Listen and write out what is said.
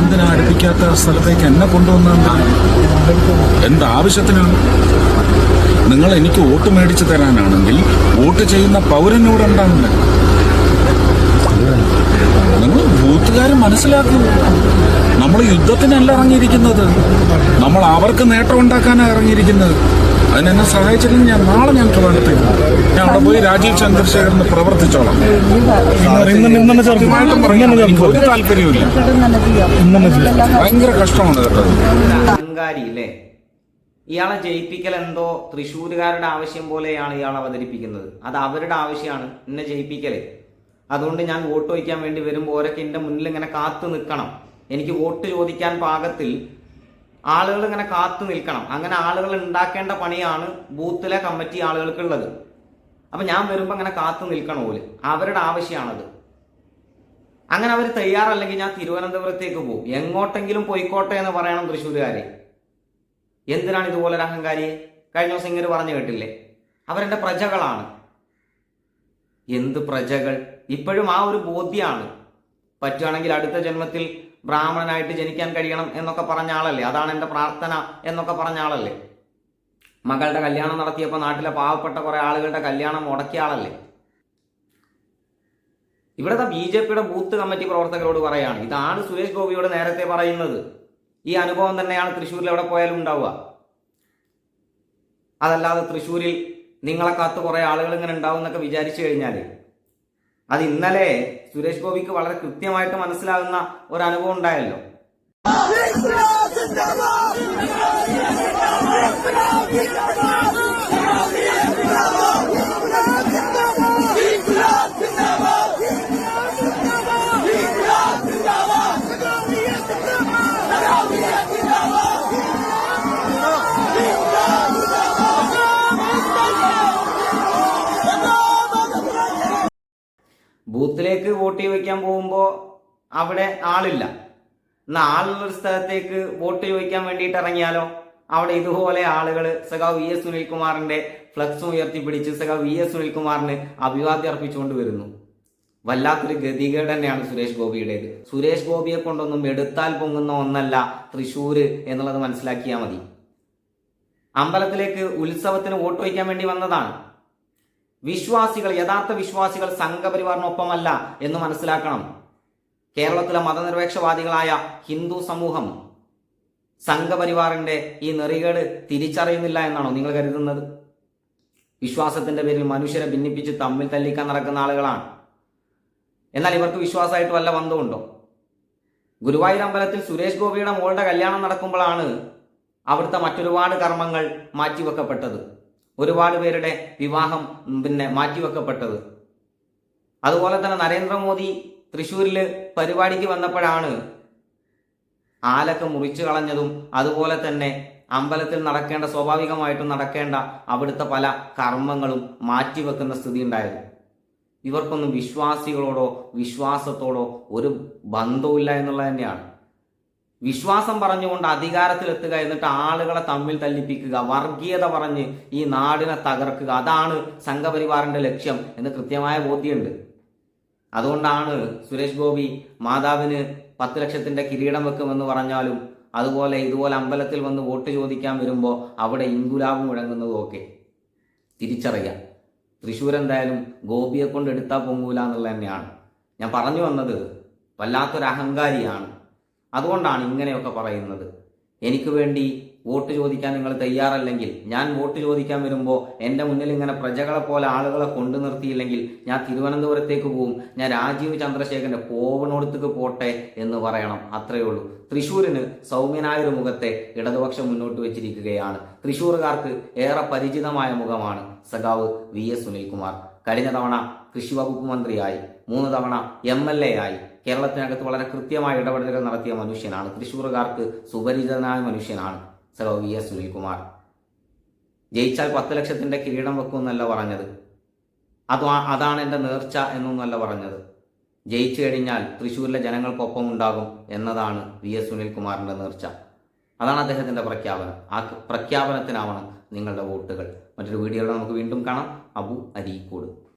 എന്തിനാ അടുപ്പിക്കാത്ത സ്ഥലത്തേക്ക് എന്നെ കൊണ്ടുവന്ന എന്താവശ്യത്തിനാണ് നിങ്ങൾ എനിക്ക് വോട്ട് മേടിച്ചു തരാനാണെങ്കിൽ വോട്ട് ചെയ്യുന്ന പൗരനോട് ഉണ്ടാവില്ല നിങ്ങൾ ബൂത്തുകാർ മനസ്സിലാക്കൂ. നമ്മൾ യുദ്ധത്തിനല്ല ഇറങ്ങിയിരിക്കുന്നത്. നമ്മൾ അവർക്ക് നേട്ടം ഉണ്ടാക്കാനാണ് ഇറങ്ങിയിരിക്കുന്നത്. അതിനെന്നെ സഹായിച്ചില്ലെങ്കിൽ ഞാൻ നാളെ ഞാൻ ട്രിവാൻഡ്രത്തേക്ക് പോകും. ഞാൻ അവിടെ പോയി രാജീവ് ചന്ദ്രശേഖരന് പ്രവർത്തിച്ചോളാം. ഒരു താല്പര്യമില്ല ഭയങ്കര കഷ്ടമാണ് കേട്ടത് ഇയാളെ ജയിപ്പിക്കൽ എന്തോ തൃശ്ശൂരുകാരുടെ ആവശ്യം പോലെയാണ് ഇയാൾ അവതരിപ്പിക്കുന്നത്. അത് അവരുടെ ആവശ്യമാണ് എന്നെ ജയിപ്പിക്കലേ. അതുകൊണ്ട് ഞാൻ വോട്ട് വയ്ക്കാൻ വേണ്ടി വരുമ്പോൾ ഓരൊക്കെ എന്റെ മുന്നിൽ ഇങ്ങനെ കാത്തു നിൽക്കണം. എനിക്ക് വോട്ട് ചോദിക്കാൻ പാകത്തിൽ ആളുകൾ ഇങ്ങനെ കാത്തു നിൽക്കണം. അങ്ങനെ ആളുകൾ ഉണ്ടാക്കേണ്ട പണിയാണ് ബൂത്തിലെ കമ്മിറ്റി ആളുകൾക്കുള്ളത്. അപ്പൊ ഞാൻ വരുമ്പോൾ അങ്ങനെ കാത്തു നിൽക്കണം ഓൽ. അവരുടെ ആവശ്യമാണത് അങ്ങനെ അവർ തയ്യാറല്ലെങ്കിൽ ഞാൻ തിരുവനന്തപുരത്തേക്ക് പോകും. എങ്ങോട്ടെങ്കിലും പോയിക്കോട്ടെ എന്ന് പറയണം തൃശ്ശൂരുകാരെ. എന്തിനാണ് ഇതുപോലെ ഒരു അഹങ്കാരിയെ കഴിഞ്ഞ ദിവസം ഇങ്ങനെ പറഞ്ഞു കേട്ടില്ലേ? അവരെന്റെ പ്രജകളാണ്. എന്ത് പ്രജകൾ? ഇപ്പോഴും ആ ഒരു ബോധ്യമാണ് പറ്റുകയാണെങ്കിൽ അടുത്ത ജന്മത്തിൽ ബ്രാഹ്മണനായിട്ട് ജനിക്കാൻ കഴിയണം എന്നൊക്കെ പറഞ്ഞ ആളല്ലേ? അതാണ് എന്റെ പ്രാർത്ഥന എന്നൊക്കെ പറഞ്ഞ ആളല്ലേ? മകളുടെ കല്യാണം നടത്തിയപ്പോൾ നാട്ടിലെ പാവപ്പെട്ട കുറേ ആളുകളുടെ കല്യാണം മുടക്കിയ ആളല്ലേ? ഇവിടുത്തെ ബി ജെ പിയുടെ ബൂത്ത് കമ്മിറ്റി പ്രവർത്തകരോട് പറയാണ് ഇതാണ് സുരേഷ് ഗോപിയോട് നേരത്തെ പറയുന്നത്. ഈ അനുഭവം തന്നെയാണ് തൃശ്ശൂരിൽ എവിടെ പോയാലും ഉണ്ടാവുക. അതല്ലാതെ തൃശ്ശൂരിൽ നിങ്ങളെ കാത്ത് കുറെ ആളുകൾ ഇങ്ങനെ ഉണ്ടാവും എന്നൊക്കെ വിചാരിച്ചു കഴിഞ്ഞാൽ അത് ഇന്നലെ സുരേഷ് ഗോപിക്ക് വളരെ കൃത്യമായിട്ട് മനസ്സിലാകുന്ന ഒരു അനുഭവം ഉണ്ടായല്ലോ ബൂത്തിലേക്ക് വോട്ട് ചോദിക്കാൻ പോകുമ്പോൾ അവിടെ ആളില്ല. എന്നാൽ ആളുള്ള ഒരു സ്ഥലത്തേക്ക് വോട്ട് ചോദിക്കാൻ വേണ്ടിയിട്ട് ഇറങ്ങിയാലോ? അവിടെ ഇതുപോലെ ആളുകൾ സഖാവ് വി എസ് സുനിൽകുമാറിന്റെ ഫ്ലക്സ് ഉയർത്തിപ്പിടിച്ച് സഖാവ് വി എസ് സുനിൽകുമാറിന് അഭിവാദ്യം അർപ്പിച്ചുകൊണ്ട് വരുന്നു. വല്ലാത്തൊരു ഗതികേട് തന്നെയാണ് സുരേഷ് ഗോപിയുടേത്. സുരേഷ് ഗോപിയെ കൊണ്ടൊന്നും എടുത്താൽ പൊങ്ങുന്ന ഒന്നല്ല തൃശ്ശൂര് എന്നുള്ളത് മനസ്സിലാക്കിയാൽ മതി. അമ്പലത്തിലേക്ക് ഉത്സവത്തിന് വോട്ട് വയ്ക്കാൻ വേണ്ടി വന്നതാണ്. വിശ്വാസികൾ യഥാർത്ഥ വിശ്വാസികൾ സംഘപരിവാറിനൊപ്പമല്ല എന്ന് മനസ്സിലാക്കണം. കേരളത്തിലെ മതനിരപേക്ഷവാദികളായ ഹിന്ദു സമൂഹം സംഘപരിവാറിന്റെ ഈ നെറികേട് തിരിച്ചറിയുന്നില്ല എന്നാണോ നിങ്ങൾ കരുതുന്നത്? വിശ്വാസത്തിന്റെ പേരിൽ മനുഷ്യരെ ഭിന്നിപ്പിച്ച് തമ്മിൽ തല്ലിക്കാൻ നടക്കുന്ന ആളുകളാണ്. എന്നാൽ ഇവർക്ക് വിശ്വാസമായിട്ട് വല്ല ബന്ധമുണ്ടോ ഗുരുവായൂർ അമ്പലത്തിൽ സുരേഷ് ഗോപിയുടെ മോളുടെ കല്യാണം നടക്കുമ്പോഴാണ് അവിടുത്തെ മറ്റൊരുപാട് കർമ്മങ്ങൾ മാറ്റിവെക്കപ്പെട്ടത്. ഒരുപാട് പേരുടെ വിവാഹം പിന്നെ മാറ്റിവെക്കപ്പെട്ടത്. അതുപോലെ തന്നെ നരേന്ദ്രമോദി തൃശ്ശൂരിൽ പരിപാടിക്ക് വന്നപ്പോഴാണ് ആലൊക്കെ മുറിച്ചു കളഞ്ഞതും അതുപോലെ തന്നെ അമ്പലത്തിൽ നടക്കേണ്ട സ്വാഭാവികമായിട്ടും നടക്കേണ്ട അവിടുത്തെ പല കർമ്മങ്ങളും മാറ്റിവെക്കുന്ന സ്ഥിതി ഉണ്ടായത്. ഇവർക്കൊന്നും വിശ്വാസികളോടോ വിശ്വാസത്തോടോ ഒരു ബന്ധവുമില്ല എന്നുള്ളത് തന്നെയാണ്. വിശ്വാസം പറഞ്ഞുകൊണ്ട് അധികാരത്തിലെത്തുക എന്നിട്ട് ആളുകളെ തമ്മിൽ തല്ലിപ്പിക്കുക വർഗീയത പറഞ്ഞ് ഈ നാടിനെ തകർക്കുക അതാണ് സംഘപരിവാറിന്റെ ലക്ഷ്യം എന്ന് കൃത്യമായ ബോധ്യമുണ്ട്. അതുകൊണ്ടാണ് സുരേഷ് ഗോപി മാതാവിന് പത്ത് ലക്ഷത്തിന്റെ കിരീടം വെക്കുമെന്ന് പറഞ്ഞാലും അതുപോലെ ഇതുപോലെ അമ്പലത്തിൽ വന്ന് വോട്ട് ചോദിക്കാൻ വരുമ്പോൾ അവിടെ ഇൻകുലാബ് മുഴങ്ങുന്നതും ഒക്കെ തിരിച്ചറിയാം. തൃശ്ശൂർ എന്തായാലും ഗോപിയെ കൊണ്ട് എടുത്താൽ പൊങ്ങൂല എന്നുള്ളത് തന്നെയാണ്. ഞാൻ പറഞ്ഞു വന്നത് വല്ലാത്തൊരു അഹങ്കാരിയാണ് അതുകൊണ്ടാണ് ഇങ്ങനെയൊക്കെ പറയുന്നത്. എനിക്ക് വേണ്ടി വോട്ട് ചോദിക്കാൻ നിങ്ങൾ തയ്യാറല്ലെങ്കിൽ ഞാൻ വോട്ട് ചോദിക്കാൻ വരുമ്പോൾ എന്റെ മുന്നിൽ ഇങ്ങനെ പ്രജകളെ പോലെ ആളുകളെ കൊണ്ടു നിർത്തിയില്ലെങ്കിൽ ഞാൻ തിരുവനന്തപുരത്തേക്ക് പോവും ഞാൻ രാജീവ് ചന്ദ്രശേഖരന്റെ പോവണോടത്തേക്ക് പോട്ടെ എന്ന് പറയണം. അത്രയേ ഉള്ളൂ. തൃശ്ശൂരിന് സൗമ്യനായ ഒരു മുഖത്തെ ഇടതുപക്ഷം മുന്നോട്ട് വെച്ചിരിക്കുകയാണ്. തൃശ്ശൂറുകാർക്ക് ഏറെ പരിചിതമായ മുഖമാണ് സഖാവ് വി എസ് സുനിൽകുമാർ. കഴിഞ്ഞ തവണ കൃഷി വകുപ്പ് മന്ത്രിയായി. മൂന്ന് തവണ എം എൽ എ ആയി. കേരളത്തിനകത്ത് വളരെ കൃത്യമായ ഇടപെടലുകൾ നടത്തിയ മനുഷ്യനാണ്. തൃശ്ശൂറുകാർക്ക് സുപരിചിതനായ മനുഷ്യനാണ് സഖാവ് വി എസ് സുനിൽകുമാർ. ജയിച്ചാൽ പത്ത് ലക്ഷത്തിന്റെ കിരീടം വെക്കുമെന്നല്ല പറഞ്ഞത്. അത് അതാണ് എന്റെ നേർച്ച എന്നൊന്നല്ല പറഞ്ഞത്. ജയിച്ചു കഴിഞ്ഞാൽ തൃശ്ശൂരിലെ ജനങ്ങൾക്കൊപ്പം ഉണ്ടാകും എന്നതാണ് വി എസ് സുനിൽകുമാറിന്റെ നേർച്ച. അതാണ് അദ്ദേഹത്തിന്റെ പ്രഖ്യാപനം. ആ പ്രഖ്യാപനത്തിനാവണം നിങ്ങളുടെ വോട്ടുകൾ. മറ്റൊരു വീഡിയോയിൽ നമുക്ക് വീണ്ടും കാണാം. അബു അരീക്കോട്.